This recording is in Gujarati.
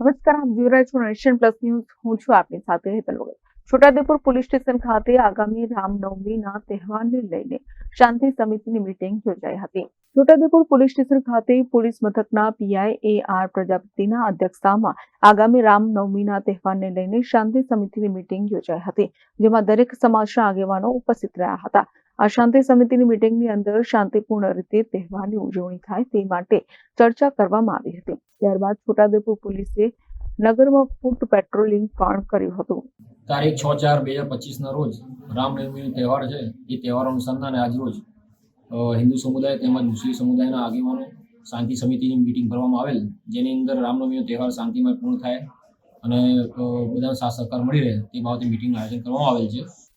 નમસ્કાર, આપ જોઈ રહ્યા છો નેશન પ્લસ ન્યૂઝ. હું છું આપની સાથે હેતલ વગર. છોટાઉદેપુર પોલીસ સ્ટેશન ખાતે આગામી રામનવમીના તહેવારને લઈને શાંતિ સમિતિની મીટિંગ યોજાઈ હતી. છોટાઉદેપુર પોલીસ સ્ટેશન ખાતે પોલીસ મથકના પીઆઈ એ આર પ્રજાપતિના અધ્યક્ષતામાં આગામી રામનવમીના તહેવારને લઈને શાંતિ સમિતિની મીટિંગ યોજાઈ હતી, જેમાં દરેક સમાજના આગેવાનો ઉપસ્થિત રહ્યા હતા. આ શાંતિ સમિતિની મીટિંગની અંદર શાંતિપૂર્ણ રીતે તહેવારની ઉજવણી થાય તે માટે ચર્ચા કરવામાં આવી હતી. ત્યારબાદ છોટાઉદેપુર પોલીસે નગરમાં ફૂટ પેટ્રોલિંગ પણ કર્યું હતું. તારીખ છ ચાર બે હજાર પચીસના રોજ રામનવમીનો તહેવાર છે. એ તહેવાર અનુસંધાને આજરોજ રોજ હિન્દુ સમુદાય તેમજ મુસ્લિમ સમુદાયના આગેવાનો શાંતિ સમિતિની મિટિંગ કરવામાં આવેલ, જેની અંદર રામનવમીનો તહેવાર શાંતિમય પૂર્ણ થાય અને બધાનો સાથ સહકાર મળી રહે તે બાબતે મિટિંગનું આયોજન કરવામાં આવેલ છે.